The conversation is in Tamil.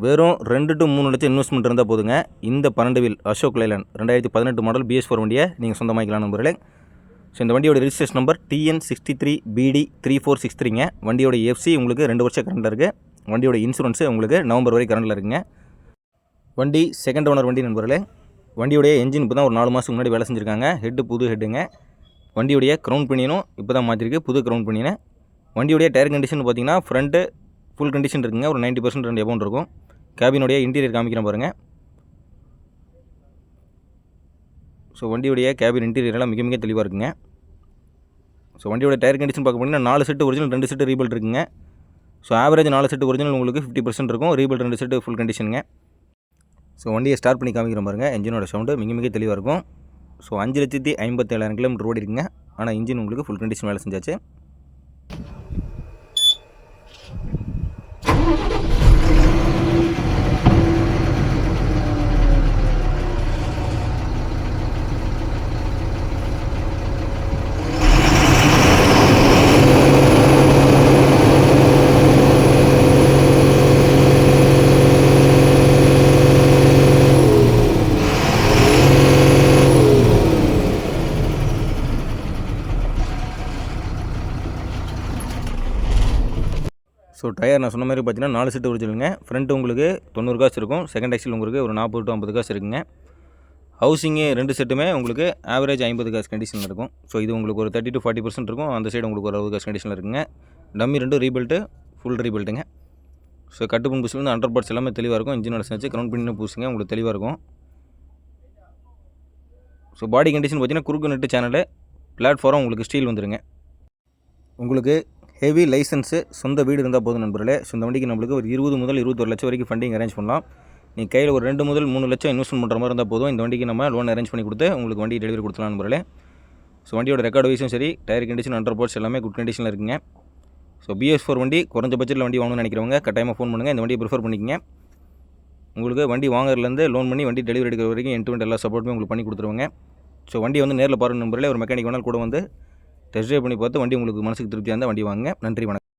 வெறும் ரெண்டு டு மூணு லட்சம் இன்வெஸ்ட்மெண்ட் இருந்தால் போதுங்க. இந்த பன்னெண்டு வீல் அசோக் லைலன் ரெண்டாயிரத்தி பதினெட்டு மாடல் பிஎஸ் ஃபோர் வண்டியை நீங்கள் சொந்தமாக்கலாம் நம்பர்களே ஸோ இந்த வண்டியோட registration number TN sixty three BD three four six த்ரீங்க வண்டியோட எஃப்சி உங்களுக்கு ரெண்டு வருஷம் கரண்டில் இருக்குது வண்டியோட இன்சூரன்ஸு உங்களுக்கு நவம்பர் வரை கரண்டில் இருக்குங்க. வண்டி செகண்ட் ஓனர் வண்டி நண்பர்களே வண்டியோடைய என்ஜின் இப்போ தான் ஒரு நாலு மாதத்துக்கு முன்னாடி வேலை செஞ்சுருக்காங்க. ஹெட்டு புது ஹெட்டுங்க வண்டியுடைய க்ரௌண்ட் பண்ணியனும் இப்போ தான் மாற்றிருக்கு புது க்ரௌண்ட் பண்ணினேன் வண்டியுடைய டயர் கண்டிஷன் பார்த்தீங்கன்னா ஃப்ரண்ட்டு ஃபுல் கண்டிஷன் இருக்குங்க. ஒரு 90% பர்சன்ட் ரெண்டு அமௌண்ட் இருக்கும். கேபினுடைய இன்டீரியர் காமிக்கிறேன் பாருங்கள் ஸோ வண்டியுடைய கேபின் இன்டீரியர் எல்லாம் மிக மிக தெளிவாக இருக்குங்க. ஸோ வண்டியோட டயர் கண்டிஷன் பார்க்க போனீங்கன்னா நாலு செட்டு ஒரிஜினல் ரெண்டு செட்டு ரீபில்ட் இருக்குங்க. ஸோ ஆவரேஜ் நாலு செட்டு ஒரிஜினல் உங்களுக்கு ஃபிஃப்டி பர்சன்ட் இருக்கும். ரீபில்ட் ரெண்டு செட்டு ஃபுல் கண்டிஷனுங்க ஸோ வண்டியை ஸ்டார்ட் பண்ணி காமிக்கிறேன் பாருங்கள் இன்ஜினோட சவுண்டு மிக மிக தெளிவாக இருக்கும். ஸோ அஞ்சு லட்சத்தி ஐம்பத்தேழாயிரம் கிலோமீட்டர் ஓடி இருக்குங்க ஆனால் இன்ஜின் உங்களுக்கு ஃபுல் கண்டிஷன் வேலை செஞ்சாச்சு. ஸோ டயர் நான் சொன்ன மாதிரி பார்த்தீங்கன்னா நாலு செட்டு ஒரிஜினலுங்க ஃப்ரண்ட் உங்களுக்கு தொண்ணூறு காசு இருக்கும். செகண்ட் ஆக்சில் உங்களுக்கு ஒரு நாற்பது டு ஐம்பது காசு இருக்குங்க. ஹவுசிங்கு ரெண்டு செட்டுமே உங்களுக்கு ஆவரேஜ் ஐம்பது காசு கண்டிஷனில் இருக்கும். ஸோ இது உங்களுக்கு ஒரு தேர்ட்டி டு ஃபார்ட்டி பர்சன்ட் இருக்கும். அந்த சைடு உங்களுக்கு ஒரு அறுபது காசு கண்டிஷனில் இருக்குங்க. டம்மி ரெண்டும் ரீபில்ட்டு ஃபுல் ரீபில்ட்டுங்க ஸோ கட்டுப்பண் புதுசுலேருந்து அண்டர் பார்ட்ஸ் எல்லாமே தெளிவாக இருக்கும். இன்ஜினோட வச்சு கிரவுண்ட் பண்ணி பூசுங்க உங்களுக்கு தெளிவாக இருக்கும். ஸோ பாடி கண்டிஷன் பார்த்தீங்கன்னா குறுக்கு நெட்டு சேனலு பிளாட்ஃபார்ம் உங்களுக்கு ஸ்டீல் வந்துடுங்க உங்களுக்கு ஹெவி லைசன்ஸு சொந்த வீடு இருந்தால் போதும் நண்பர்களே. சொந்த வண்டிக்கு நம்மளுக்கு ஒரு இருபது முதல் இருபத்தொரு லட்சம் வரைக்கும் ஃபண்டிங் அரேஞ்ச் பண்ணலாம். நீ கையில் ஒரு ரெண்டு முதல் மூணு லட்சம் இன்வெஸ்ட்மெண்ட் பண்ணுற மாதிரி இருந்தால் போதும். இந்த வண்டிக்கு நம்ம லோன் அரேஞ்ச் பண்ணி கொடுத்து உங்களுக்கு வண்டி டெலிவரி கொடுத்துலாம் நண்பர்களே. ஸோ வண்டியோட ரெக்கார்டு வைஸும் சரி டயர் கண்டிஷன் அண்டர் போர்ட்ஸ் எல்லாமே குட் கண்டிஷனில் இருக்குங்க. ஸோ பிஎஸ் ஃபோர் வண்டி குறைஞ்ச பட்ஜெட்டில் வண்டி வாங்கணும்னு நினைக்கிறவங்க கட்டாயமாக ஃபோன் பண்ணுங்கள் இந்த வண்டியை ப்ரிஃபர் பண்ணிக்கங்க. உங்களுக்கு வண்டி வாங்குறதுலேருந்து லோன் பண்ணி வண்டி டெலிவரி எடுக்கிற வரைக்கும் என் டு எல்லா சப்போர்ட்டுமே உங்களுக்கு பண்ணி கொடுத்துருவாங்க. ஸோ வண்டி வந்து நேரில் பாருங்க நம்பரில் ஒரு மெக்கானிக் வேணால் கூட வந்து டெஸ்ட் ட்ரைவ் பண்ணி பார்த்து வண்டி உங்களுக்கு மனசுக்கு திருப்தியாக இருந்தால் வண்டி வாங்க நன்றி வணக்கம்.